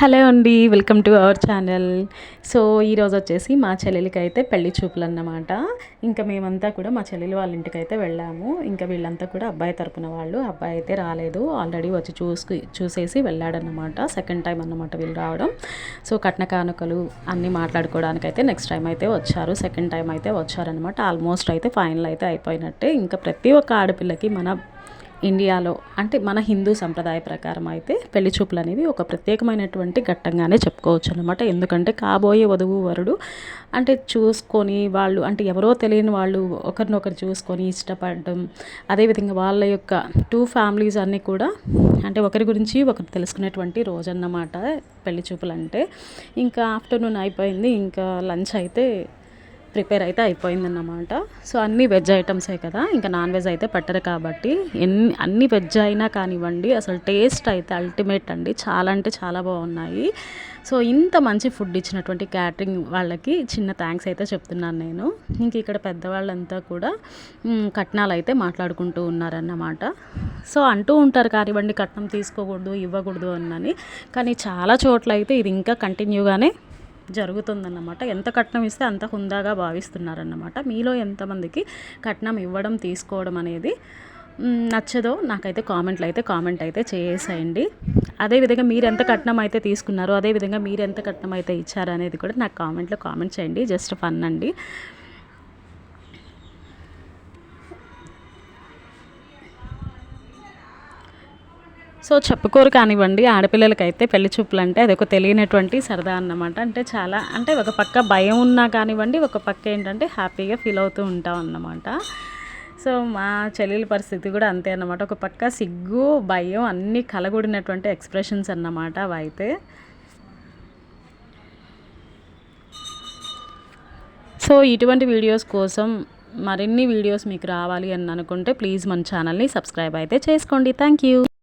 Hello అండి welcome to our channel. So ఈరోజు వచ్చేసి మా చెల్లెలికి అయితే పెళ్ళి చూపులు అన్నమాట ఇంకా మేమంతా కూడా మా చెల్లెలు వాళ్ళ ఇంటికి అయితే వెళ్ళాము. ఇంకా వీళ్ళంతా కూడా అబ్బాయి తరపున వాళ్ళు. అబ్బాయి అయితే రాలేదు. ఆల్రెడీ వచ్చి చూసుకు చూసేసి వెళ్ళాడన్నమాట. సెకండ్ టైం అన్నమాట వీళ్ళు రావడం. సో కట్న కానుకలు అన్నీ మాట్లాడుకోవడానికి అయితే నెక్స్ట్ టైం అయితే వచ్చారు. సెకండ్ టైం అయితే వచ్చారనమాట ఆల్మోస్ట్ అయితే ఫైనల్ అయితే అయిపోయినట్టే. ఇంకా ప్రతి ఒక్క ఆడపిల్లకి మన ఇండియాలో అంటే మన హిందూ సంప్రదాయ ప్రకారం అయితే పెళ్ళి చూపులు అనేవి ఒక ప్రత్యేకమైనటువంటి ఘట్టంగానే చెప్పుకోవచ్చు అనమాట ఎందుకంటే కాబోయే వధువు వరుడు అంటే చూసుకొని వాళ్ళు అంటే ఎవరో తెలియని వాళ్ళు ఒకరినొకరు చూసుకొని ఇష్టపడడం అదేవిధంగా వాళ్ళ యొక్క టూ ఫ్యామిలీస్ అన్నీ కూడా అంటే ఒకరి గురించి ఒకరు తెలుసుకునేటువంటి రోజన్నమాట పెళ్ళి చూపులు అంటే ఇంకా ఆఫ్టర్నూన్ అయిపోయింది ఇంకా లంచ్ అయితే ప్రిపేర్ అయితే అయిపోయిందన్నమాట. సో అన్ని వెజ్ ఐటమ్సే కదా. ఇంకా నాన్ వెజ్ అయితే పెట్టరు కాబట్టి ఎన్ని అన్ని వెజ్ అయినా కానివ్వండి అసలు టేస్ట్ అయితే అల్టిమేట్ అండి. చాలా అంటే చాలా బాగున్నాయి. సో ఇంత మంచి ఫుడ్ ఇచ్చినటువంటి క్యాటరింగ్ వాళ్ళకి చిన్న థ్యాంక్స్ అయితే చెప్తున్నాను నేను. ఇంక ఇక్కడ పెద్దవాళ్ళంతా కూడా కట్నాలు అయితే మాట్లాడుకుంటూ ఉన్నారన్నమాట. సో అంటూ ఉంటారు కానివ్వండి కట్నం తీసుకోకూడదు ఇవ్వకూడదు అని కానీ చాలా చోట్ల అయితే ఇది ఇంకా కంటిన్యూగానే జరుగుతుందన్నమాట. ఎంత కట్నం ఇస్తే అంత హుందాగా భావిస్తున్నారన్నమాట. మీలో ఎంతమందికి కట్నం ఇవ్వడం తీసుకోవడం అనేది నచ్చదో నాకైతే కామెంట్లు అయితే కామెంట్ అయితే చేసేయండి. అదేవిధంగా మీరు ఎంత కట్నం అయితే తీసుకున్నారో అదేవిధంగా మీరు ఎంత కట్నం అయితే ఇచ్చారనేది కూడా నాకు కామెంట్లో కామెంట్ చేయండి. జస్ట్ ఫన్ అండి. సో చెప్పుకోరు కానివ్వండి ఆడపిల్లలకైతే పెళ్ళి చూపులు అంటే అది ఒక తెలియనటువంటి సరదా అన్నమాట. అంటే చాలా అంటే ఒక పక్క భయం ఉన్నా కానివ్వండి ఒక పక్క ఏంటంటే హ్యాపీగా ఫీల్ అవుతూ ఉంటాం అన్నమాట. సో మా చెల్లెల పరిస్థితి కూడా అంతే అన్నమాట. ఒక పక్క సిగ్గు భయం అన్నీ కలగూడినటువంటి ఎక్స్ప్రెషన్స్ అన్నమాట అవి అయితే సో ఇటువంటి వీడియోస్ కోసం మరిన్ని వీడియోస్ మీకు రావాలి అని అనుకుంటే ప్లీజ్ మన ఛానల్ని సబ్స్క్రైబ్ అయితే చేసుకోండి. Thank you.